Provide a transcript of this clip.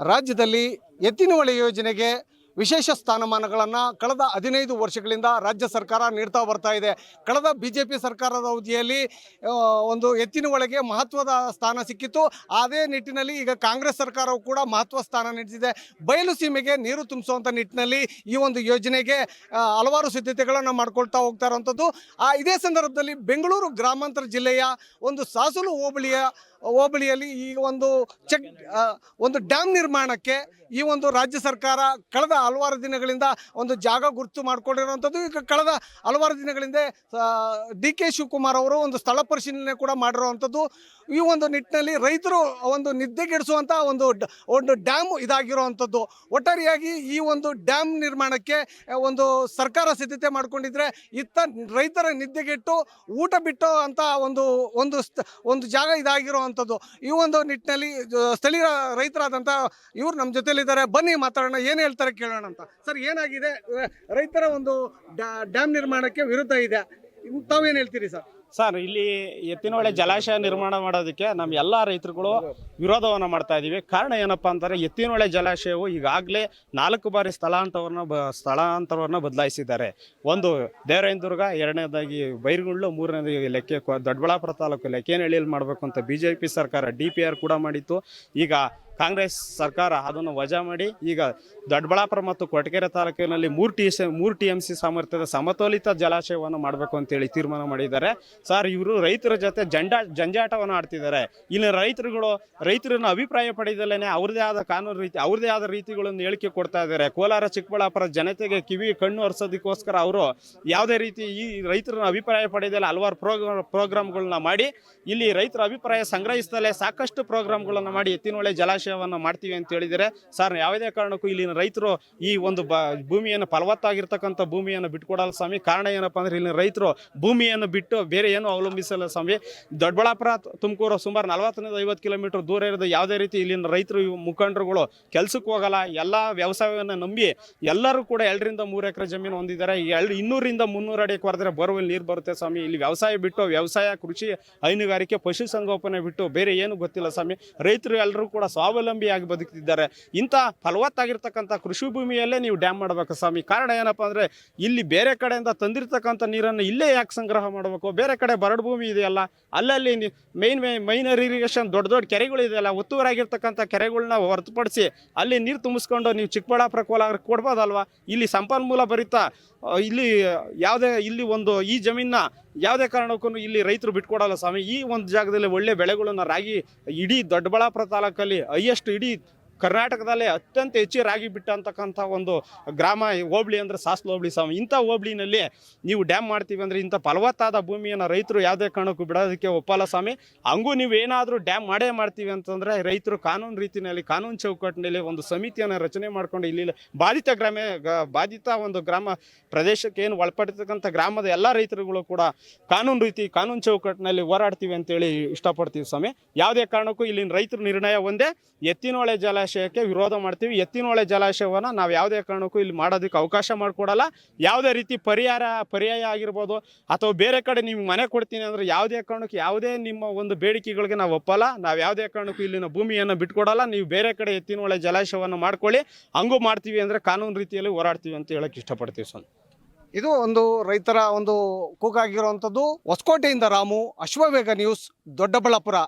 ರಾಜ್ಯದಲ್ಲಿ ಎತ್ತಿನಹೊಳೆ ಯೋಜನೆಗೆ ವಿಶೇಷ ಸ್ಥಾನಮಾನಗಳನ್ನು ಕಳೆದ ಹದಿನೈದು ವರ್ಷಗಳಿಂದ ರಾಜ್ಯ ಸರ್ಕಾರ ನೀಡ್ತಾ ಬರ್ತಾ ಇದೆ. ಕಳೆದ ಬಿ ಜೆ ಪಿ ಸರ್ಕಾರದ ಅವಧಿಯಲ್ಲಿ ಒಂದು ಎತ್ತಿನ ಒಳಗೆ ಮಹತ್ವದ ಸ್ಥಾನ ಸಿಕ್ಕಿತ್ತು. ಅದೇ ನಿಟ್ಟಿನಲ್ಲಿ ಈಗ ಕಾಂಗ್ರೆಸ್ ಸರ್ಕಾರವು ಕೂಡ ಮಹತ್ವ ಸ್ಥಾನ ನೀಡಿದೆ ಬಯಲು ಸೀಮೆಗೆ ನೀರು ತುಂಬಿಸುವಂಥ ನಿಟ್ಟಿನಲ್ಲಿ ಈ ಒಂದು ಯೋಜನೆಗೆ ಹಲವಾರು ಸಿದ್ಧತೆಗಳನ್ನು ಮಾಡ್ಕೊಳ್ತಾ ಹೋಗ್ತಾ ಇರುವಂಥದ್ದು ಆ, ಇದೇ ಸಂದರ್ಭದಲ್ಲಿ ಬೆಂಗಳೂರು ಗ್ರಾಮಾಂತರ ಜಿಲ್ಲೆಯ ಒಂದು ಸಾಸಲು ಹೋಬಳಿಯ, ಹೋಬಳಿಯಲ್ಲಿ ಈ ಒಂದು ಚೆಕ್ ಒಂದು ಡ್ಯಾಮ್ ನಿರ್ಮಾಣಕ್ಕೆ ಈ ಒಂದು ರಾಜ್ಯ ಸರ್ಕಾರ ಕಳೆದ ಹಲವಾರು ದಿನಗಳಿಂದ ಒಂದು ಜಾಗ ಗುರುತು ಮಾಡಿಕೊಂಡಿರುವಂಥದ್ದು. ಈಗ ಕಳೆದ ಹಲವಾರು ದಿನಗಳಿಂದ ಡಿ ಕೆ ಶಿವಕುಮಾರ್ ಅವರು ಒಂದು ಸ್ಥಳ ಪರಿಶೀಲನೆ ಕೂಡ ಮಾಡಿರುವಂಥದ್ದು. ಈ ಒಂದು ನಿಟ್ಟಿನಲ್ಲಿ ರೈತರು ಒಂದು ನಿದ್ದೆಗೆಡಿಸುವಂಥ ಒಂದು ಒಂದು ಡ್ಯಾಮ್ ಇದಾಗಿರುವಂಥದ್ದು. ಒಟ್ಟಾರೆಯಾಗಿ ಈ ಒಂದು ಡ್ಯಾಮ್ ನಿರ್ಮಾಣಕ್ಕೆ ಒಂದು ಸರ್ಕಾರ ಸಿದ್ಧತೆ ಮಾಡಿಕೊಂಡಿದ್ರೆ ಇತ್ತ ರೈತರ ನಿದ್ದೆಗೆಟ್ಟು ಊಟ ಬಿಟ್ಟು ಅಂತ ಒಂದು ಒಂದು ಒಂದು ಜಾಗ ಇದಾಗಿರುವಂಥದ್ದು. ಈ ಒಂದು ನಿಟ್ಟಿನಲ್ಲಿ ಸ್ಥಳೀಯ ರೈತರಾದಂಥ ಇವರು ನಮ್ಮ ಜೊತೆಯಲ್ಲಿದ್ದಾರೆ ಬನ್ನಿ ಮಾತಾಡೋಣ, ಏನು ಹೇಳ್ತಾರೆ ಕೇಳೋಣ ಅಂತ. ಸರ್, ಏನಾಗಿದೆ? ರೈತರ ಒಂದು ಡ್ಯಾ- ಡ್ಯಾಮ್ ನಿರ್ಮಾಣಕ್ಕೆ ವಿರುದ್ಧ ಇದೆ. ತಾವೇನು ಹೇಳ್ತೀರಿ ಸರ್? ಸರ್, ಇಲ್ಲಿ ಎತ್ತಿನಹೊಳೆ ಜಲಾಶಯ ನಿರ್ಮಾಣ ಮಾಡೋದಕ್ಕೆ ನಮ್ಮ ಎಲ್ಲ ರೈತರುಗಳು ವಿರೋಧವನ್ನು ಮಾಡ್ತಾ ಇದ್ದೀವಿ ಕಾರಣ ಏನಪ್ಪ ಅಂತಾರೆ ಎತ್ತಿನಹೊಳೆ ಜಲಾಶಯವು ಈಗಾಗಲೇ ನಾಲ್ಕು ಬಾರಿ ಸ್ಥಳಾಂತರವನ್ನು ಬ, ಸ್ಥಳಾಂತರವನ್ನು ಬದಲಾಯಿಸಿದ್ದಾರೆ. ಒಂದು ದೇವರಾಯನದುರ್ಗ ಎರಡನೇದಾಗಿ ಬೈರ್ಗುಂಡ್ಲು, ಮೂರನೇದಾಗಿ ಲೆಕ್ಕೆ ದೊಡ್ಡಬಳ್ಳಾಪುರ ತಾಲೂಕು ಲೆಕ್ಕೇನಹಳ್ಳಿಯಲ್ಲಿ ಮಾಡಬೇಕು ಅಂತ ಬಿ ಸರ್ಕಾರ, ಡಿ ಕೂಡ ಮಾಡಿತ್ತು. ಈಗ ಕಾಂಗ್ರೆಸ್ ಸರ್ಕಾರ ಅದನ್ನು ವಜಾ ಮಾಡಿ ಈಗ ದೊಡ್ಡಬಳ್ಳಾಪುರ ಮತ್ತು ಕೊಟಗೆರೆ ತಾಲೂಕಿನಲ್ಲಿ ಮೂರು ಟಿ ಮೂರು ಟಿ ಎಂ ಸಿ ಸಾಮರ್ಥ್ಯದ ಸಮತೋಲಿತ ಜಲಾಶಯವನ್ನು ಮಾಡಬೇಕು ಅಂತೇಳಿ ತೀರ್ಮಾನ ಮಾಡಿದ್ದಾರೆ. ಸರ್, ಇವರು ರೈತರ ಜೊತೆ ಜಂಡಾ, ಜಂಜಾಟವನ್ನು ಆಡ್ತಿದ್ದಾರೆ. ಇಲ್ಲಿ ರೈತರುಗಳು, ರೈತರನ್ನು ಅಭಿಪ್ರಾಯ ಪಡೆದಲ್ಲೇ ಅವ್ರದೇ ಆದ ಕಾನೂನು ರೀತಿ ಅವ್ರದೇ ಆದ ರೀತಿಗಳನ್ನು ಹೇಳಿಕೆ ಕೊಡ್ತಾ ಇದ್ದಾರೆ. ಕೋಲಾರ, ಚಿಕ್ಕಬಳ್ಳಾಪುರ ಜನತೆಗೆ ಕಿವಿ ಕಣ್ಣು ಹರಿಸೋದಕ್ಕೋಸ್ಕರ ಅವರು ಯಾವುದೇ ರೀತಿ ಈ ರೈತರನ್ನು ಅಭಿಪ್ರಾಯ ಪಡೆದಲ್ಲ, ಹಲವಾರು ಪ್ರೋಗ್ರಾಮ್ ಪ್ರೋಗ್ರಾಮ್ಗಳನ್ನ ಮಾಡಿ, ಇಲ್ಲಿ ರೈತರ ಅಭಿಪ್ರಾಯ ಸಂಗ್ರಹಿಸದಲ್ಲೇ ಸಾಕಷ್ಟು ಪ್ರೋಗ್ರಾಮ್ಗಳನ್ನು ಮಾಡಿ ಎತ್ತಿನೊಳೆ ಜಲಾಶಯವನ್ನು ಮಾಡ್ತೀವಿ ಅಂತ ಹೇಳಿದರೆ, ಸರ್, ಯಾವುದೇ ಕಾರಣಕ್ಕೂ ಇಲ್ಲಿನ ರೈತರು ಈ ಒಂದು ಬ, ಭೂಮಿಯನ್ನು ಫಲವತ್ತಾಗಿರ್ತಕ್ಕಂಥ ಭೂಮಿಯನ್ನು ಬಿಟ್ಕೊಡಲ್ಲ ಸ್ವಾಮಿ. ಕಾರಣ ಏನಪ್ಪ ಅಂದರೆ ಇಲ್ಲಿನ ರೈತರು ಭೂಮಿಯನ್ನು ಬಿಟ್ಟು ಬೇರೆ ಏನು ಅವಲಂಬಿಸಲ್ಲ ಸ್ವಾಮಿ. ದೊಡ್ಡಬಳ್ಳಾಪುರ ತುಮಕೂರು ಸುಮಾರು ನಲವತ್ತರಿಂದ ಐವತ್ತು ಕಿಲೋಮೀಟರ್ ದೂರ ಇರೋದು ಯಾವುದೇ ರೀತಿ ಇಲ್ಲಿನ ರೈತರು ಮುಖಂಡರುಗಳು ಕೆಲಸಕ್ಕೆ ಹೋಗಲ್ಲ. ಎಲ್ಲ ವ್ಯವಸಾಯವನ್ನು ನಂಬಿ ಎಲ್ಲರೂ ಕೂಡ ಎರಡರಿಂದ ಮೂರು ಎಕರೆ ಜಮೀನು ಹೊಂದಿದ್ದಾರೆ. ಎರಡು ಇನ್ನೂರಿಂದ ಮುನ್ನೂರು ಅಡಿಗೆ ಹೊರದ್ರೆ ಬರುವಲ್ಲಿ ನೀರು ಬರುತ್ತೆ ಸ್ವಾಮಿ. ಇಲ್ಲಿ ವ್ಯವಸಾಯ ಬಿಟ್ಟು, ವ್ಯವಸಾಯ, ಕೃಷಿ, ಹೈನುಗಾರಿಕೆ, ಪಶುಸಂಗೋಪನೆ ಬಿಟ್ಟು ಬೇರೆ ಏನು ಗೊತ್ತಿಲ್ಲ ಸ್ವಾಮಿ. ರೈತರು ಎಲ್ಲರೂ ಕೂಡ ಸ್ವಾವಲಂಬಿಯಾಗಿ ಬದುಕ್ತಿದ್ದಾರೆ. ಇಂಥ ಫಲವತ್ತಾಗಿರ್ತಕ್ಕಂಥ ಕೃಷಿ ಭೂಮಿಯಲ್ಲೇ ನೀವು ಡ್ಯಾಮ್ ಮಾಡಬೇಕು ಸ್ವಾಮಿ. ಕಾರಣ ಏನಪ್ಪ ಅಂದರೆ ಇಲ್ಲಿ ಬೇರೆ ಕಡೆಯಿಂದ ತಂದಿರ್ತಕ್ಕಂಥ ನೀರನ್ನು ಇಲ್ಲೇ ಯಾಕೆ ಸಂಗ್ರಹ ಮಾಡಬೇಕು? ಬೇರೆ ಕಡೆ ಬರಡು ಭೂಮಿ ಇದೆಯಲ್ಲ, ಅಲ್ಲಲ್ಲಿ ಮೈನ್ ಮೈನರ್ ಇರಿಗೇಷನ್ ದೊಡ್ಡ ದೊಡ್ಡ ಕೆರೆಗಳು ಇದೆಯಲ್ಲ, ಒತ್ತುವರಾಗಿರ್ತಕ್ಕಂಥ ಕೆರೆಗಳನ್ನ ಹೊರತುಪಡಿಸಿ ಅಲ್ಲಿ ನೀರು ತುಂಬಿಸ್ಕೊಂಡು ನೀವು ಚಿಕ್ಕಬಳ್ಳಾಪುರ ಕೋಲಾರ ಕೊಡ್ಬೋದಲ್ವಾ? ಇಲ್ಲಿ ಸಂಪನ್ಮೂಲ ಭರಿತ, ಇಲ್ಲಿ ಯಾವುದೇ, ಇಲ್ಲಿ ಒಂದು ಈ ಜಮೀನ ಯಾವುದೇ ಕಾರಣಕ್ಕೂ ಇಲ್ಲಿ ರೈತರು ಬಿಟ್ಕೊಡಲ್ಲ ಸ್ವಾಮಿ. ಈ ಒಂದು ಜಾಗದಲ್ಲಿ ಒಳ್ಳೆ ಬೆಳೆಗಳನ್ನು ರಾಗಿ, ಇಡೀ ದೊಡ್ಡಬಳ್ಳಾಪುರ ತಾಲೂಕಲ್ಲಿ, ಹೈಯೆಸ್ಟ್ ಇಡೀ ಕರ್ನಾಟಕದಲ್ಲೇ ಅತ್ಯಂತ ಹೆಚ್ಚು ರಾಗಿ ಬಿಟ್ಟಂತಕ್ಕಂಥ ಒಂದು ಗ್ರಾಮ ಹೋಬಳಿ ಅಂದರೆ ಸಾಸ್ಲು ಹೋಬಳಿ ಸ್ವಾಮಿ. ಇಂಥ ಹೋಬಳಿನಲ್ಲಿ ನೀವು ಡ್ಯಾಮ್ ಮಾಡ್ತೀವಿ ಅಂದರೆ ಇಂಥ ಫಲವತ್ತಾದ ಭೂಮಿಯನ್ನು ರೈತರು ಯಾವುದೇ ಕಾರಣಕ್ಕೂ ಬಿಡೋದಕ್ಕೆ ಒಪ್ಪಲ್ಲ ಸ್ವಾಮಿ. ಹಂಗೂ ನೀವು ಏನಾದರೂ ಡ್ಯಾಮ್ ಮಾಡೇ ಮಾಡ್ತೀವಿ ಅಂತಂದರೆ ರೈತರು ಕಾನೂನು ರೀತಿಯಲ್ಲಿ, ಕಾನೂನು ಚೌಕಟ್ಟಿನಲ್ಲಿ ಒಂದು ಸಮಿತಿಯನ್ನು ರಚನೆ ಮಾಡಿಕೊಂಡು ಇಲ್ಲಿ ಬಾಧಿತ ಗ್ರಾಮ, ಬಾಧಿತ ಒಂದು ಗ್ರಾಮ ಪ್ರದೇಶಕ್ಕೆ ಏನು ಒಳಪಟ್ಟಿರ್ತಕ್ಕಂಥ ಗ್ರಾಮದ ಎಲ್ಲ ರೈತರುಗಳು ಕೂಡ ಕಾನೂನು ರೀತಿ, ಕಾನೂನು ಚೌಕಟ್ಟಿನಲ್ಲಿ ಹೋರಾಡ್ತೀವಿ ಅಂತೇಳಿ ಇಷ್ಟಪಡ್ತೀವಿ ಸ್ವಾಮಿ. ಯಾವುದೇ ಕಾರಣಕ್ಕೂ ಇಲ್ಲಿನ ರೈತರ ನಿರ್ಣಯ ಒಂದೇ, ಎತ್ತಿನೊಳೆ ಜಲಾಶಯಕ್ಕೆ ವಿರೋಧ ಮಾಡ್ತೀವಿ. ಎತ್ತಿನೊಳೆ ಜಲಾಶಯವನ್ನು ನಾವು ಯಾವುದೇ ಕಾರಣಕ್ಕೂ ಇಲ್ಲಿ ಮಾಡೋದಕ್ಕೆ ಅವಕಾಶ ಮಾಡಿಕೊಡಲ್ಲ. ಯಾವುದೇ ರೀತಿ ಪರಿಹಾರ, ಪರ್ಯಾಯ ಆಗಿರ್ಬೋದು ಅಥವಾ ಬೇರೆ ಕಡೆ ನಿಮ್ಗೆ ಮನೆ ಕೊಡ್ತೀನಿ ಅಂದರೆ ಯಾವುದೇ ಕಾರಣಕ್ಕೂ ಯಾವುದೇ ನಿಮ್ಮ ಒಂದು ಬೇಡಿಕೆಗಳಿಗೆ ನಾವು ಒಪ್ಪಲ್ಲ. ನಾವು ಯಾವುದೇ ಕಾರಣಕ್ಕೂ ಇಲ್ಲಿನ ಭೂಮಿಯನ್ನು ಬಿಟ್ಕೊಡಲ್ಲ. ನೀವು ಬೇರೆ ಕಡೆ ಎತ್ತಿನೊಳೆ ಜಲಾಶಯವನ್ನು ಮಾಡ್ಕೊಳ್ಳಿ. ಹಂಗೂ ಮಾಡ್ತೀವಿ ಅಂದರೆ ಕಾನೂನು ರೀತಿಯಲ್ಲಿ ಹೋರಾಡ್ತೀವಿ ಅಂತ ಹೇಳಕ್ಕೆ ಇಷ್ಟಪಡ್ತೀವಿ ಸ್ವಾಮಿ. ಇದು ಒಂದು ರೈತರ ಒಂದು ಕೂಗಾಗಿರುವಂಥದ್ದು. ಹೊಸಕೋಟೆಯಿಂದ ರಾಮು ಅಶ್ವವೇಗ ನ್ಯೂಸ್, ದೊಡ್ಡಬಳ್ಳಾಪುರ.